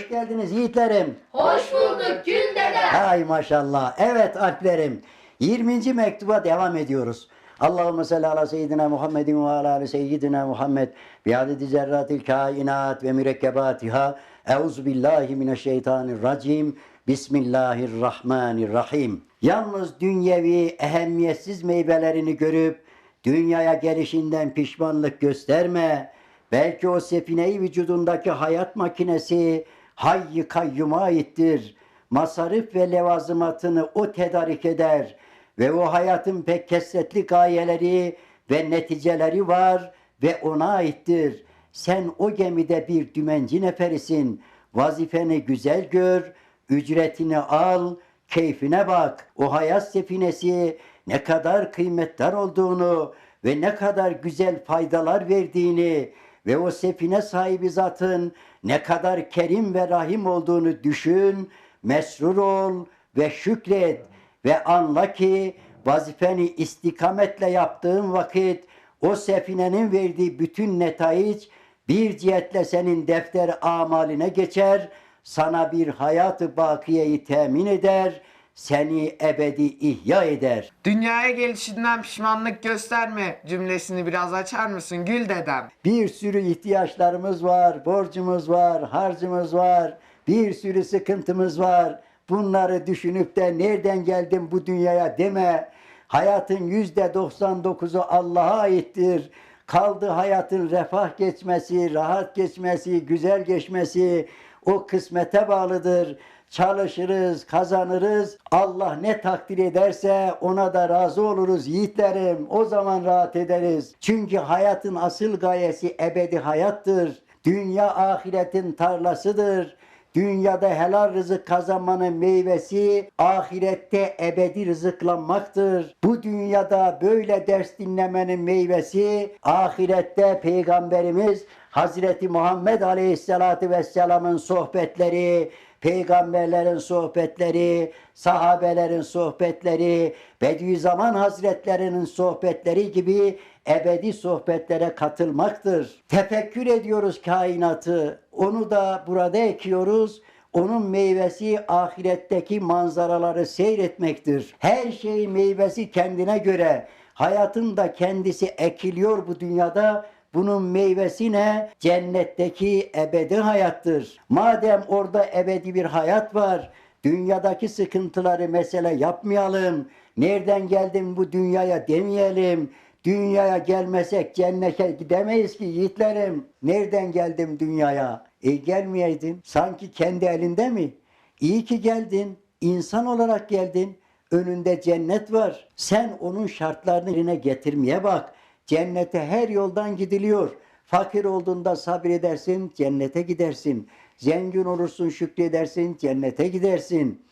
Hoş geldiniz yiğitlerim. Hoş bulduk Gül dede. Hay maşallah. Evet alplerim. 20. mektuba devam ediyoruz. Allahümme salli ala seyyidina Muhammedin ve ala ali seyyidina Muhammed bi adedi zerratil kainat ve mürekkebatiha. Euzu billahi mineşşeytanirracim. Bismillahirrahmanirrahim. Yalnız dünyevi ehemmiyetsiz meyvelerini görüp dünyaya gelişinden pişmanlık gösterme. Belki o sefineyi vücudundaki hayat makinesi hayy kayyuma aittir. Masarif ve levazımatını o tedarik eder ve o hayatın pek kesretli gayeleri ve neticeleri var ve ona aittir. Sen o gemide bir dümenci neferisin. Vazifeni güzel gör, ücretini al, keyfine bak. O hayat sefinesi ne kadar kıymetli olduğunu ve ne kadar güzel faydalar verdiğini ve o sefine sahibi zatın ne kadar kerim ve rahim olduğunu düşün, mesrur ol ve şükret ve anla ki vazifeni istikametle yaptığın vakit o sefinenin verdiği bütün netayic bir cihetle senin defter amaline geçer, sana bir hayatı bakiyeyi temin eder, seni ebedi ihya eder. Dünyaya gelişinden pişmanlık gösterme cümlesini biraz açar mısın Gül dedem? Bir sürü ihtiyaçlarımız var, borcumuz var, harcımız var, bir sürü sıkıntımız var. Bunları düşünüp de nereden geldim bu dünyaya deme. Hayatın yüzde 99'u Allah'a aittir. Kaldı hayatın refah geçmesi, rahat geçmesi, güzel geçmesi o kısmete bağlıdır. Çalışırız, kazanırız. Allah ne takdir ederse ona da razı oluruz yiğitlerim. O zaman rahat ederiz. Çünkü hayatın asıl gayesi ebedi hayattır. Dünya ahiretin tarlasıdır. Dünyada helal rızık kazanmanın meyvesi ahirette ebedi rızıklanmaktır. Bu dünyada böyle ders dinlemenin meyvesi ahirette peygamberimiz Hazreti Muhammed Aleyhisselatü Vesselam'ın sohbetleri, peygamberlerin sohbetleri, sahabelerin sohbetleri, Bediüzzaman Hazretlerinin sohbetleri gibi ebedi sohbetlere katılmaktır. Tefekkür ediyoruz kainatı. Onu da burada ekiyoruz. Onun meyvesi ahiretteki manzaraları seyretmektir. Her şeyin meyvesi kendine göre. Hayatın da kendisi ekiliyor bu dünyada. Bunun meyvesi ne? Cennetteki ebedi hayattır. Madem orada ebedi bir hayat var, dünyadaki sıkıntıları mesele yapmayalım. Nereden geldim bu dünyaya demeyelim. Dünyaya gelmesek cennete gidemeyiz ki yiğitlerim. Nereden geldim dünyaya? E gelmeyeydin. Sanki kendi elinde mi? İyi ki geldin. İnsan olarak geldin. Önünde cennet var. Sen onun şartlarını yerine getirmeye bak. Cennete her yoldan gidiliyor. Fakir olduğunda sabredersin, cennete gidersin. Zengin olursun, şükredersin, cennete gidersin.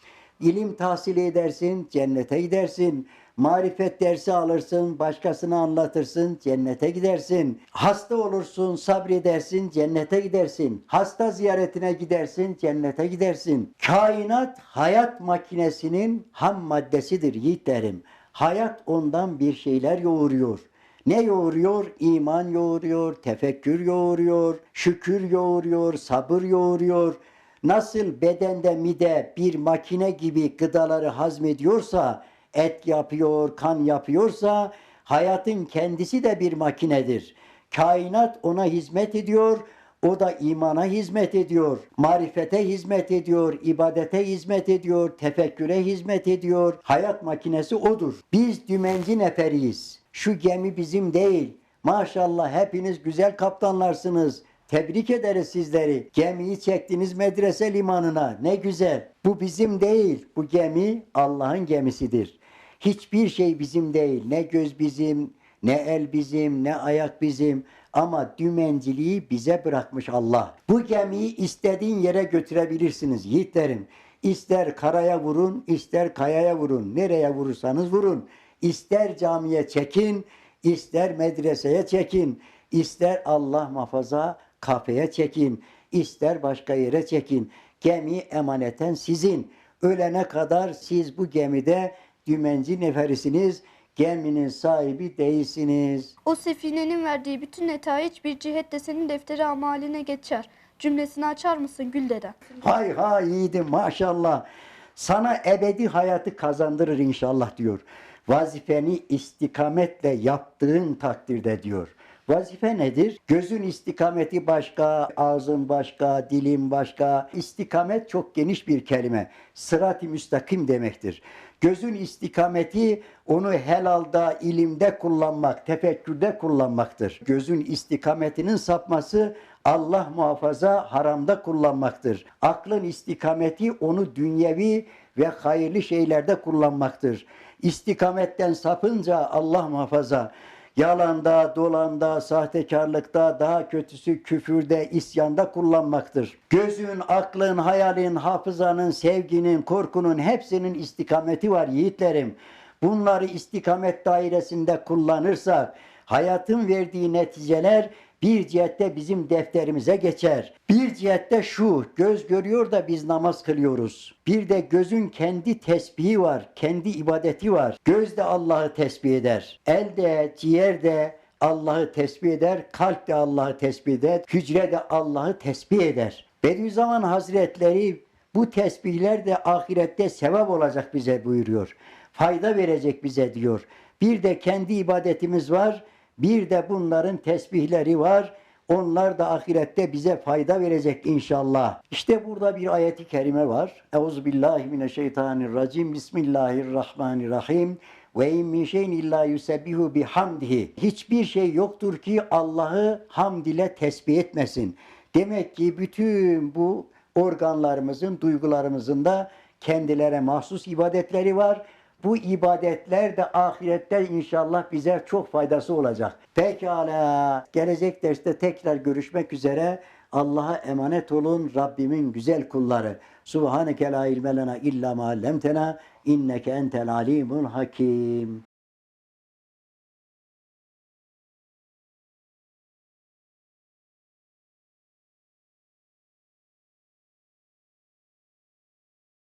İlim tahsil edersin, cennete gidersin. Marifet dersi alırsın, başkasına anlatırsın, cennete gidersin. Hasta olursun, sabredersin, cennete gidersin. Hasta ziyaretine gidersin, cennete gidersin. Kainat hayat makinesinin ham maddesidir yiğitlerim. Hayat ondan bir şeyler yoğuruyor. Ne yoğuruyor? İman yoğuruyor, tefekkür yoğuruyor, şükür yoğuruyor, sabır yoğuruyor. Nasıl bedende mide bir makine gibi gıdaları hazmediyorsa, et yapıyor, kan yapıyorsa, hayatın kendisi de bir makinedir. Kainat ona hizmet ediyor, o da imana hizmet ediyor, marifete hizmet ediyor, ibadete hizmet ediyor, tefekküre hizmet ediyor. Hayat makinesi odur. Biz dümenci neferiyiz. Şu gemi bizim değil. Maşallah hepiniz güzel kaptanlarsınız. Tebrik ederiz sizleri. Gemiyi çektiniz medrese limanına. Ne güzel. Bu bizim değil. Bu gemi Allah'ın gemisidir. Hiçbir şey bizim değil. Ne göz bizim, ne el bizim, ne ayak bizim. Ama dümenciliği bize bırakmış Allah. Bu gemiyi istediğin yere götürebilirsiniz yiğitlerim. İster karaya vurun, ister kayaya vurun. Nereye vurursanız vurun. İster camiye çekin, ister medreseye çekin, ister Allah muhafaza kafeye çekin, ister başka yere çekin. Gemi emaneten sizin. Ölene kadar siz bu gemide dümenci neferisiniz. Geminin sahibi değilsiniz. O sefinenin verdiği bütün netayiç bir cihetle senin defteri amaline geçer. cümlesini açar mısın Gül dede? Hay hay yiğidim maşallah. Sana ebedi hayatı kazandırır inşallah diyor. Vazifeni istikametle yaptığın takdirde diyor. Vazife nedir? Gözün istikameti başka, ağzın başka, dilin başka. İstikamet çok geniş bir kelime. Sırat-ı müstakim demektir. Gözün istikameti onu helalda, ilimde kullanmak, tefekkürde kullanmaktır. Gözün istikametinin sapması Allah muhafaza haramda kullanmaktır. Aklın istikameti onu dünyevi ve hayırlı şeylerde kullanmaktır. İstikametten sapınca Allah muhafaza yalanda, dolanda, sahtekarlıkta, daha kötüsü küfürde, isyanda kullanmaktır. Gözün, aklın, hayalin, hafızanın, sevginin, korkunun hepsinin istikameti var yiğitlerim. Bunları istikamet dairesinde kullanırsak hayatın verdiği neticeler bir cihette bizim defterimize geçer. Bir cihette şu, göz görüyor da biz namaz kılıyoruz. Bir de gözün kendi tesbihi var, kendi ibadeti var. Göz de Allah'ı tesbih eder. El de, ciğer de Allah'ı tesbih eder, kalp de Allah'ı tesbih eder, hücre de Allah'ı tesbih eder. Bediüzzaman Hazretleri bu tesbihler de ahirette sevap olacak bize buyuruyor. Fayda verecek bize diyor. Bir de kendi ibadetimiz var. Bir de bunların tesbihleri var. Onlar da ahirette bize fayda verecek inşallah. İşte burada bir ayeti kerime var. Euzubillahimineşşeytanirracim. Bismillahirrahmanirrahim. Ve in min şeyin illa yusebbihu bihamdihi. Hiçbir şey yoktur ki Allah'ı hamd ile tesbih etmesin. Demek ki bütün bu organlarımızın, duygularımızın da kendilere mahsus ibadetleri var. Bu ibadetler de ahirette inşallah bize çok faydası olacak. Pekala. Gelecek derste tekrar görüşmek üzere. Allah'a emanet olun Rabbimin güzel kulları. Subhaneke la ilme lena illa ma allamtena inneke entel alimul hakim.